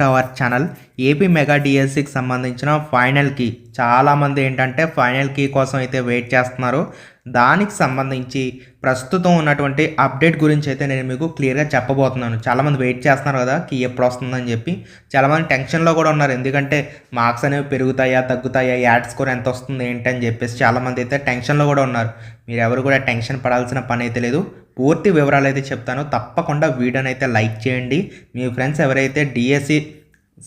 To our channel AP mega డిఎస్సికి సంబంధించిన final key చాలామంది ఏంటంటే ఫైనల్ కీ కోసం అయితే వెయిట్ చేస్తున్నారు. దానికి సంబంధించి ప్రస్తుతం ఉన్నటువంటి అప్డేట్ గురించి అయితే నేను మీకు క్లియర్గా చెప్పబోతున్నాను. చాలామంది వెయిట్ చేస్తున్నారు కదా కీ ఎప్పుడు వస్తుందని చెప్పి. చాలామంది టెన్షన్లో కూడా ఉన్నారు. ఎందుకంటే మార్క్స్ అనేవి పెరుగుతాయా తగ్గుతాయా యాడ్ స్కోర్ ఎంత వస్తుంది ఏంటి అని చెప్పేసి చాలామంది అయితే టెన్షన్లో కూడా ఉన్నారు. మీరు ఎవరు కూడా టెన్షన్ పడాల్సిన పని అయితే లేదు. పూర్తి వివరాలు అయితే చెప్తాను. తప్పకుండా వీడియోని అయితే లైక్ చేయండి. మీ ఫ్రెండ్స్ ఎవరైతే డిఎస్సి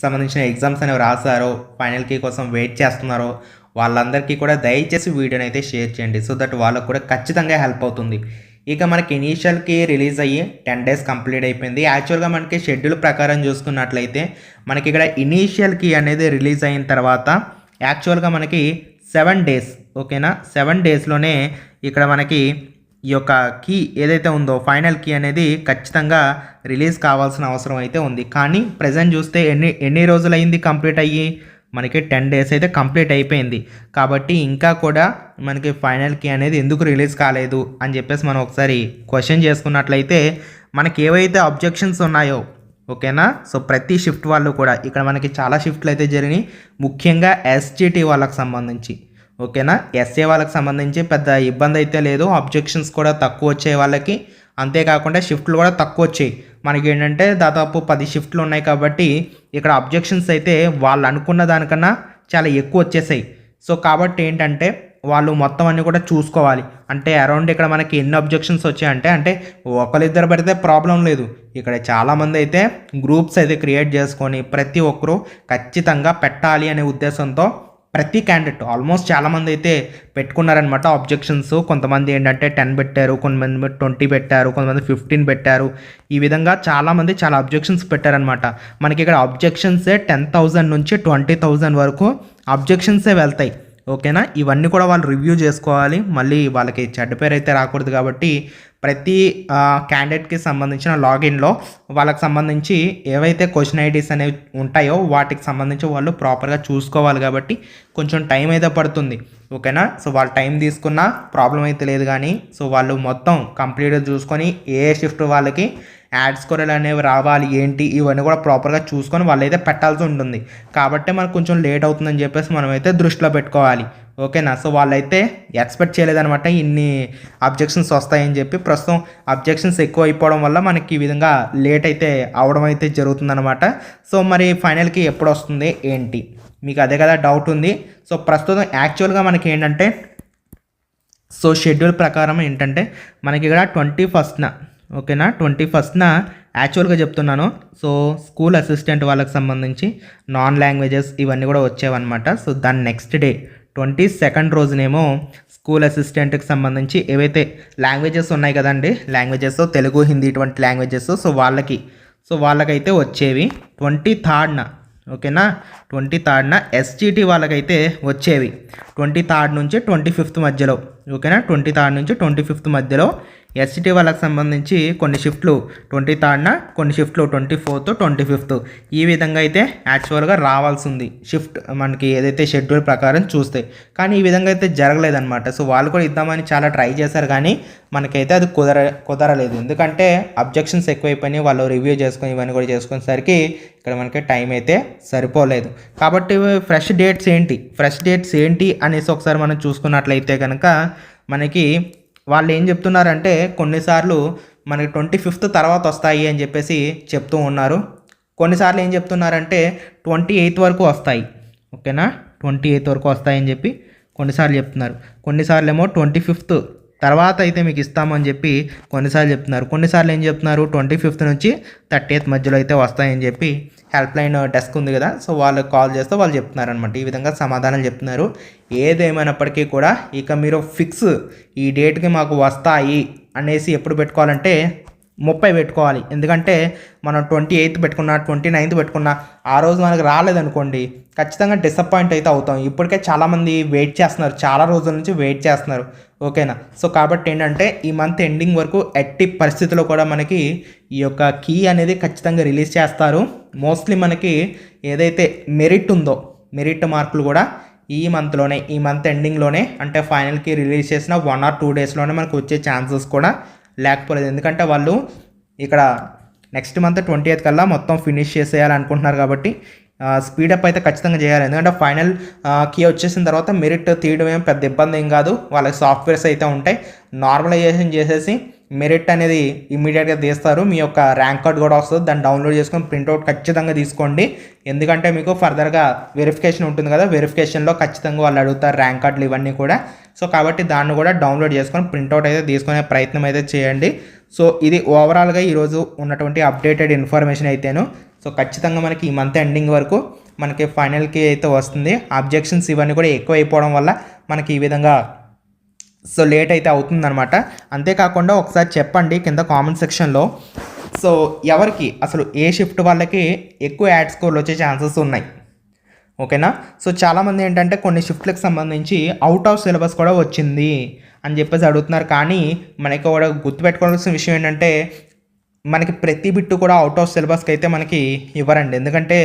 సంబంధించిన ఎగ్జామ్స్ అనేవి రాశారో ఫైనల్ కీ కోసం వెయిట్ చేస్తున్నారో వాళ్ళందరికీ కూడా దయచేసి వీడియోని అయితే షేర్ చేయండి. సో దట్ వాళ్ళకు కూడా ఖచ్చితంగా హెల్ప్ అవుతుంది. ఇక మనకి ఇనీషియల్కి రిలీజ్ అయ్యి టెన్ డేస్ కంప్లీట్ అయిపోయింది. యాక్చువల్గా మనకి షెడ్యూల్ ప్రకారం చూసుకున్నట్లయితే మనకి ఇక్కడ ఇనీషియల్కి అనేది రిలీజ్ అయిన తర్వాత యాక్చువల్గా మనకి సెవెన్ డేస్ ఓకేనా? సెవెన్ డేస్లోనే ఇక్కడ మనకి ఈ యొక్క కీ ఏదైతే ఉందో ఫైనల్ కీ అనేది ఖచ్చితంగా రిలీజ్ కావాల్సిన అవసరం అయితే ఉంది. కానీ ప్రజెంట్ చూస్తే ఎన్ని ఎన్ని రోజులైంది కంప్లీట్ అయ్యి? మనకి టెన్ డేస్ అయితే కంప్లీట్ అయిపోయింది. కాబట్టి ఇంకా కూడా మనకి ఫైనల్ కీ అనేది ఎందుకు రిలీజ్ కాలేదు అని చెప్పేసి మనం ఒకసారి క్వశ్చన్ చేసుకున్నట్లయితే మనకి ఏవైతే అబ్జెక్షన్స్ ఉన్నాయో ఓకేనా? సో ప్రతి షిఫ్ట్ వాళ్ళు కూడా ఇక్కడ మనకి చాలా షిఫ్ట్లు అయితే జరిగినాయి. ముఖ్యంగా ఎస్జిటి వాళ్ళకి సంబంధించి ఓకేనా? ఎస్ఏ వాళ్ళకి సంబంధించి పెద్ద ఇబ్బంది అయితే లేదు. అబ్జెక్షన్స్ కూడా తక్కువ వచ్చే వాళ్ళకి అంతేకాకుండా షిఫ్ట్లు కూడా తక్కువ వచ్చాయి మనకి ఏంటంటే దాదాపు పది షిఫ్ట్లు ఉన్నాయి కాబట్టి ఇక్కడ అబ్జెక్షన్స్ అయితే వాళ్ళు అనుకున్న దానికన్నా చాలా ఎక్కువ వచ్చేసాయి సో కాబట్టి ఏంటంటే వాళ్ళు మొత్తం అన్నీ కూడా చూసుకోవాలి. అంటే అరౌండ్ ఇక్కడ మనకి ఎన్ని అబ్జెక్షన్స్ వచ్చాయంటే అంటే ఒకరిద్దరు పెడితే ప్రాబ్లం లేదు. ఇక్కడ చాలామంది అయితే గ్రూప్స్ అయితే క్రియేట్ చేసుకొని ప్రతి ఒక్కరూ ఖచ్చితంగా పెట్టాలి అనే ఉద్దేశంతో ప్రతి క్యాండిడేట్ ఆల్మోస్ట్ చాలామంది అయితే పెట్టుకున్నారనమాట ఆబ్జెక్షన్స్ కొంతమంది ఏంటంటే టెన్ పెట్టారు కొంతమంది ట్వంటీ పెట్టారు కొంతమంది ఫిఫ్టీన్ పెట్టారు. ఈ విధంగా చాలామంది చాలా అబ్జెక్షన్స్ పెట్టారనమాట మనకి ఇక్కడ అబ్జెక్షన్సే టెన్ థౌజండ్ నుంచి ట్వంటీ థౌజండ్ వరకు అబ్జెక్షన్సే వెళ్తాయి. ఓకేనా? ఇవన్నీ కూడా వాళ్ళు రివ్యూ చేసుకోవాలి. మళ్ళీ వాళ్ళకి చెడ్డ పేరు అయితే రాకూడదు కాబట్టి ప్రతి క్యాండిడేట్కి సంబంధించిన లాగిన్లో వాళ్ళకి సంబంధించి ఏవైతే క్వశ్చన్ ఐడీస్ అనేవి ఉంటాయో వాటికి సంబంధించి వాళ్ళు ప్రాపర్గా చూసుకోవాలి కాబట్టి కొంచెం టైం అయితే పడుతుంది. ఓకేనా? సో వాళ్ళు టైం తీసుకున్నా ప్రాబ్లం అయితే లేదు కానీ సో వాళ్ళు మొత్తం కంప్లీట్గా చూసుకొని ఏ షిఫ్ట్ వాళ్ళకి యాడ్ స్కోర్లు అనేవి రావాలి ఏంటి? ఇవన్నీ కూడా ప్రాపర్గా చూసుకొని వాళ్ళైతే పెట్టాల్సి ఉంటుంది. కాబట్టి మనకు కొంచెం లేట్ అవుతుందని చెప్పేసి మనమైతే దృష్టిలో పెట్టుకోవాలి. ఓకేనా? సో వాళ్ళైతే ఎక్స్పెక్ట్ చేయలేదనమాట ఇన్ని అబ్జెక్షన్స్ వస్తాయని చెప్పి. ప్రస్తుతం అబ్జెక్షన్స్ ఎక్కువ అయిపోవడం వల్ల మనకి ఈ విధంగా లేట్ అయితే అవడం అయితే జరుగుతుందనమాట సో మరి ఫైనల్కి ఎప్పుడు వస్తుంది? ఏంటి? మీకు అదే కదా డౌట్ ఉంది. సో ప్రస్తుతం యాక్చువల్గా మనకి ఏంటంటే సో షెడ్యూల్ ప్రకారం ఏంటంటే మనకి ఇక్కడ ట్వంటీ ఫస్ట్న ఓకేనా? ట్వంటీ ఫస్ట్న యాక్చువల్గా చెప్తున్నాను. సో స్కూల్ అసిస్టెంట్ వాళ్ళకి సంబంధించి నాన్ లాంగ్వేజెస్ ఇవన్నీ కూడా వచ్చేవన్నమాట. సో దాని నెక్స్ట్ డే ట్వంటీ సెకండ్ రోజునేమో స్కూల్ అసిస్టెంట్కి సంబంధించి ఏవైతే లాంగ్వేజెస్ ఉన్నాయి కదండి లాంగ్వేజెస్ తెలుగు హిందీ ఇటువంటి లాంగ్వేజెస్ సో వాళ్ళకి సో వాళ్ళకైతే వచ్చేవి. ట్వంటీ థర్డ్న ఓకేనా? ట్వంటీ థర్డ్న ఎస్జిటి వాళ్ళకైతే వచ్చేవి. ట్వంటీ థర్డ్ నుంచి ట్వంటీ ఫిఫ్త్ మధ్యలో. ఓకేనా? ట్వంటీ థర్డ్ నుంచి ట్వంటీ ఫిఫ్త్ మధ్యలో ఎస్సిటీ వాళ్ళకి సంబంధించి కొన్ని షిఫ్ట్లు. ట్వంటీ థర్డ్న కొన్ని షిఫ్ట్లు ట్వంటీ ఫోర్త్ ట్వంటీ ఫిఫ్త్. ఈ విధంగా అయితే యాక్చువల్గా రావాల్సి ఉంది షిఫ్ట్ మనకి ఏదైతే షెడ్యూల్ ప్రకారం చూస్తే. కానీ ఈ విధంగా అయితే జరగలేదన్నమాట. సో వాళ్ళు కూడా ఇద్దామని చాలా ట్రై చేశారు కానీ మనకైతే అది కుదర కుదరలేదు. ఎందుకంటే అబ్జెక్షన్స్ ఎక్కువైపోయినాయి. వాళ్ళు రివ్యూ చేసుకొని ఇవన్నీ కూడా చేసుకునేసరికి ఇక్కడ మనకి టైం అయితే సరిపోలేదు. కాబట్టి ఫ్రెష్ డేట్స్ ఏంటి? ఫ్రెష్ డేట్స్ ఏంటి అనేసి ఒకసారి మనం చూసుకున్నట్లయితే కనుక మనకి వాళ్ళు ఏం చెప్తున్నారంటే కొన్నిసార్లు మనకి ట్వంటీ ఫిఫ్త్ తర్వాత వస్తాయి అని చెప్పేసి చెప్తూ ఉన్నారు. కొన్నిసార్లు ఏం చెప్తున్నారంటే ట్వంటీ ఎయిత్ వరకు వస్తాయి. ఓకేనా? ట్వంటీ ఎయిత్ వరకు వస్తాయని చెప్పి కొన్నిసార్లు చెప్తున్నారు. కొన్నిసార్లు ఏమో ట్వంటీ ఫిఫ్త్ తర్వాత అయితే మీకు ఇస్తామని చెప్పి కొన్నిసార్లు చెప్తున్నారు. కొన్నిసార్లు ఏం చెప్తున్నారు? ట్వంటీ ఫిఫ్త్ నుంచి థర్టీ ఎయిత్ మధ్యలో అయితే వస్తాయని చెప్పి హెల్ప్ లైన్ డెస్క్ ఉంది కదా సో వాళ్ళకి కాల్ చేస్తే వాళ్ళు చెప్తున్నారు అనమాట ఈ విధంగా సమాధానం చెప్తున్నారు. ఏదేమైనప్పటికీ కూడా ఇక మీరు ఫిక్స్ ఈ డేట్కి మాకు వస్తాయి అనేసి ఎప్పుడు పెట్టుకోవాలంటే ముప్పై పెట్టుకోవాలి. ఎందుకంటే మనం ట్వంటీ ఎయిత్ పెట్టుకున్నా ట్వంటీ నైన్త్ పెట్టుకున్నా ఆ రోజు మనకు రాలేదనుకోండి ఖచ్చితంగా డిసప్పాయింట్ అయితే అవుతాం. ఇప్పటికే చాలామంది వెయిట్ చేస్తున్నారు చాలా రోజుల నుంచి వెయిట్ చేస్తున్నారు. ఓకేనా? సో కాబట్టి ఏంటంటే ఈ మంత్ ఎండింగ్ వరకు ఎట్టి పరిస్థితుల్లో కూడా మనకి ఈ యొక్క కీ అనేది ఖచ్చితంగా రిలీజ్ చేస్తారు. మోస్ట్లీ మనకి ఏదైతే మెరిట్ ఉందో మెరిట్ మార్కులు కూడా ఈ మంత్లోనే ఈ మంత్ ఎండింగ్లోనే అంటే ఫైనల్కి రిలీజ్ చేసిన వన్ ఆర్ టూ డేస్లోనే మనకు వచ్చే ఛాన్సెస్ కూడా లేకపోలేదు. ఎందుకంటే వాళ్ళు ఇక్కడ నెక్స్ట్ మంత్ ట్వంటీ ఎయిత్ కల్లా మొత్తం ఫినిష్ చేసేయాలనుకుంటున్నారు కాబట్టి స్పీడప్ అయితే ఖచ్చితంగా చేయాలి. ఎందుకంటే ఫైనల్ కీ వచ్చేసిన తర్వాత మెరిట్ తీయడం ఏం పెద్ద ఇబ్బంది ఏం కాదు. వాళ్ళకి సాఫ్ట్వేర్స్ అయితే ఉంటాయి. నార్మలైజేషన్ చేసేసి మెరిట్ అనేది ఇమీడియట్గా తీస్తారు. మీ యొక్క ర్యాంక్ కార్డ్ కూడా వస్తుంది. దాన్ని డౌన్లోడ్ చేసుకొని ప్రింట్అవుట్ ఖచ్చితంగా తీసుకోండి. ఎందుకంటే మీకు ఫర్దర్గా వెరిఫికేషన్ ఉంటుంది కదా వెరిఫికేషన్లో ఖచ్చితంగా వాళ్ళు అడుగుతారు ర్యాంక్ కార్డులు ఇవన్నీ కూడా. సో కాబట్టి దాన్ని కూడా డౌన్లోడ్ చేసుకొని ప్రింట్అవుట్ అయితే తీసుకునే ప్రయత్నం అయితే చేయండి. సో ఇది ఓవరాల్గా ఈరోజు ఉన్నటువంటి అప్డేటెడ్ ఇన్ఫర్మేషన్ అయితేను. సో ఖచ్చితంగా మనకి ఈ మంత్ ఎండింగ్ వరకు మనకి ఫైనల్కి అయితే వస్తుంది. అబ్జెక్షన్స్ ఇవన్నీ కూడా ఎక్కువ అయిపోవడం వల్ల మనకి ఈ విధంగా సో లేట్ అయితే అవుతుందన్నమాట. అంతేకాకుండా ఒకసారి చెప్పండి కింద కామెంట్ సెక్షన్లో. సో ఎవరికి? అసలు ఏ షిఫ్ట్ వాళ్ళకి ఎక్కువ యాడ్ స్కోర్లు వచ్చే ఛాన్సెస్ ఉన్నాయి. ఓకేనా? సో చాలామంది ఏంటంటే కొన్ని షిఫ్ట్లకు సంబంధించి అవుట్ ఆఫ్ సిలబస్ కూడా వచ్చింది అని చెప్పేసి అడుగుతున్నారు. కానీ మనకి కూడా గుర్తుపెట్టుకోవాల్సిన విషయం ఏంటంటే మనకి ప్రతి బిట్టు కూడా అవుట్ ఆఫ్ సిలబస్కి అయితే మనకి ఇవ్వరండి. ఎందుకంటే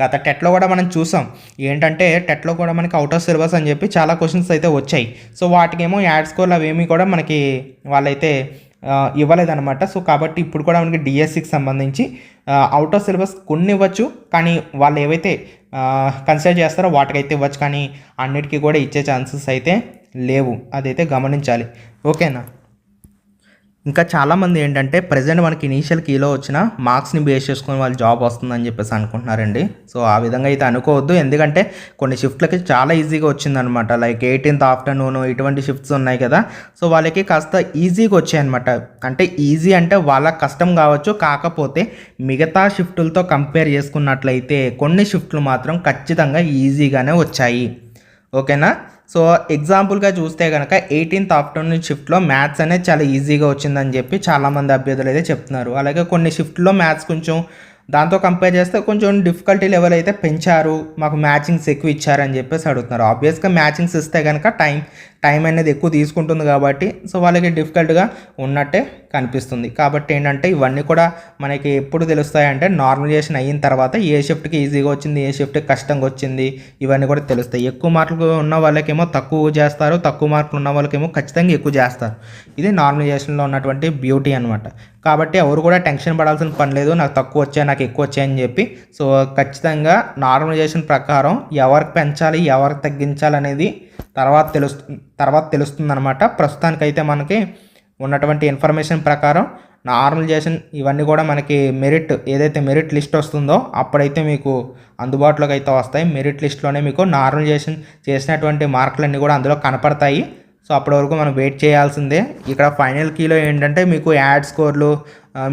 గత టెట్లో కూడా మనం చూసాం. ఏంటంటే టెట్లో కూడా మనకి అవుట్ ఆఫ్ సిలబస్ అని చెప్పి చాలా క్వశ్చన్స్ అయితే వచ్చాయి. సో వాటికేమో యాడ్ స్కోర్లు అవేమీ కూడా మనకి వాళ్ళైతే ఇవ్వలేదన్నమాట. సో కాబట్టి ఇప్పుడు కూడా మనకి డిఎస్సికి సంబంధించి అవుట్ ఆఫ్ సిలబస్ కొన్ని ఇవ్వచ్చు. కానీ వాళ్ళు ఏవైతే కన్సిడర్ చేస్తారో వాటికైతే ఇవ్వచ్చు. కానీ అన్నిటికీ కూడా ఇచ్చే ఛాన్సెస్ అయితే లేవు. అదైతే గమనించాలి. ఓకేనా? ఇంకా చాలామంది ఏంటంటే ప్రజెంట్ మనకి ఇనీషియల్ కీలో వచ్చిన మార్క్స్ని బేస్ చేసుకొని వాళ్ళు జాబ్ వస్తుందని చెప్పేసి అనుకుంటున్నారండి. సో ఆ విధంగా అయితే అనుకోవద్దు. ఎందుకంటే కొన్ని షిఫ్ట్లకి చాలా ఈజీగా వచ్చిందనమాట లైక్ ఎయిటీన్త్ ఆఫ్టర్నూన్ ఇటువంటి షిఫ్ట్స్ ఉన్నాయి కదా. సో వాళ్ళకి కాస్త ఈజీగా వచ్చాయన్నమాట. అంటే ఈజీ అంటే వాళ్ళ కష్టం కావచ్చు. కాకపోతే మిగతా షిఫ్టులతో కంపేర్ చేసుకున్నట్లయితే కొన్ని షిఫ్ట్లు మాత్రం ఖచ్చితంగా ఈజీగానే వచ్చాయి. ఓకేనా? సో ఎగ్జాంపుల్గా చూస్తే కనుక ఎయిటీన్త్ ఆఫ్టర్నూన్ షిఫ్ట్లో మ్యాథ్స్ అనేది చాలా ఈజీగా వచ్చిందని చెప్పి చాలామంది అభ్యర్థులు అయితే చెప్తున్నారు. అలాగే కొన్ని షిఫ్ట్లో మ్యాథ్స్ కొంచెం దాంతో కంపేర్ చేస్తే కొంచెం డిఫికల్టీ లెవెల్ అయితే పెంచారు. మాకు మ్యాచింగ్స్ ఎక్కువ ఇచ్చారని చెప్పేసి అడుగుతున్నారు. ఆబ్వియస్గా మ్యాచింగ్స్ ఇస్తే కనుక టైం టైం అనేది ఎక్కువ తీసుకుంటుంది కాబట్టి సో వాళ్ళకి డిఫికల్ట్గా ఉన్నట్టే కనిపిస్తుంది. కాబట్టి ఏంటంటే ఇవన్నీ కూడా మనకి ఎప్పుడు తెలుస్తాయంటే నార్మలైజేషన్ అయిన తర్వాత ఏ షిఫ్ట్కి ఈజీగా వచ్చింది ఏ షిఫ్ట్కి కష్టంగా వచ్చింది ఇవన్నీ కూడా తెలుస్తాయి. ఎక్కువ మార్కులు ఉన్న వాళ్ళకేమో తక్కువ చేస్తారు తక్కువ మార్కులు ఉన్న వాళ్ళకేమో ఖచ్చితంగా ఎక్కువ చేస్తారు. ఇది నార్మలైజేషన్లో ఉన్నటువంటి బ్యూటీ అనమాట కాబట్టి ఎవరు కూడా టెన్షన్ పడాల్సిన పని లేదు నాకు తక్కువ వచ్చాయి నాకు ఎక్కువ వచ్చాయని చెప్పి సో ఖచ్చితంగా నార్మలైజేషన్ ప్రకారం ఎవరికి పెంచాలి ఎవరికి తగ్గించాలి అనేది తర్వాత తెలుస్తు తర్వాత తెలుస్తుంది అనమాట ప్రస్తుతానికైతే మనకి ఉన్నటువంటి ఇన్ఫర్మేషన్ ప్రకారం నార్మలైజేషన్ ఇవన్నీ కూడా మనకి మెరిట్ ఏదైతే మెరిట్ లిస్ట్ వస్తుందో అప్పుడైతే మీకు అందుబాటులోకి అయితే వస్తాయి. మెరిట్ లిస్ట్లోనే మీకు నార్మలైజేషన్ చేసినటువంటి మార్కులన్నీ కూడా అందులో కనపడతాయి. సో అప్పటి వరకు మనం వెయిట్ చేయాల్సిందే. ఇక్కడ ఫైనల్ కీలో ఏంటంటే మీకు యాడ్ స్కోర్లు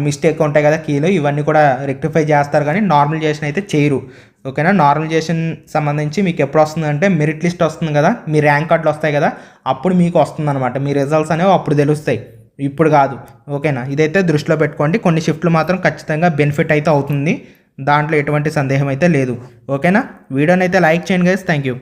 మిస్టేక్ ఉంటాయి కదా కీలో ఇవన్నీ కూడా రెక్టిఫై చేస్తారు కానీ నార్మలైజేషన్ అయితే చేయరు. ఓకేనా? నార్మలైజేషన్ సంబంధించి మీకు ఎప్పుడు వస్తుంది అంటే మెరిట్ లిస్ట్ వస్తుంది కదా మీ ర్యాంక్ కార్డులు వస్తాయి కదా అప్పుడు మీకు వస్తుంది అనమాట మీ రిజల్ట్స్ అనేవి అప్పుడు తెలుస్తాయి. ఇప్పుడు కాదు. ఓకేనా? ఇదైతే దృష్టిలో పెట్టుకోండి. కొన్ని షిఫ్ట్లు మాత్రం ఖచ్చితంగా బెనిఫిట్ అయితే అవుతుంది. దాంట్లో ఎటువంటి సందేహం అయితే లేదు. ఓకేనా? వీడియోని అయితే లైక్ చేయండి గైస్ థ్యాంక్ యూ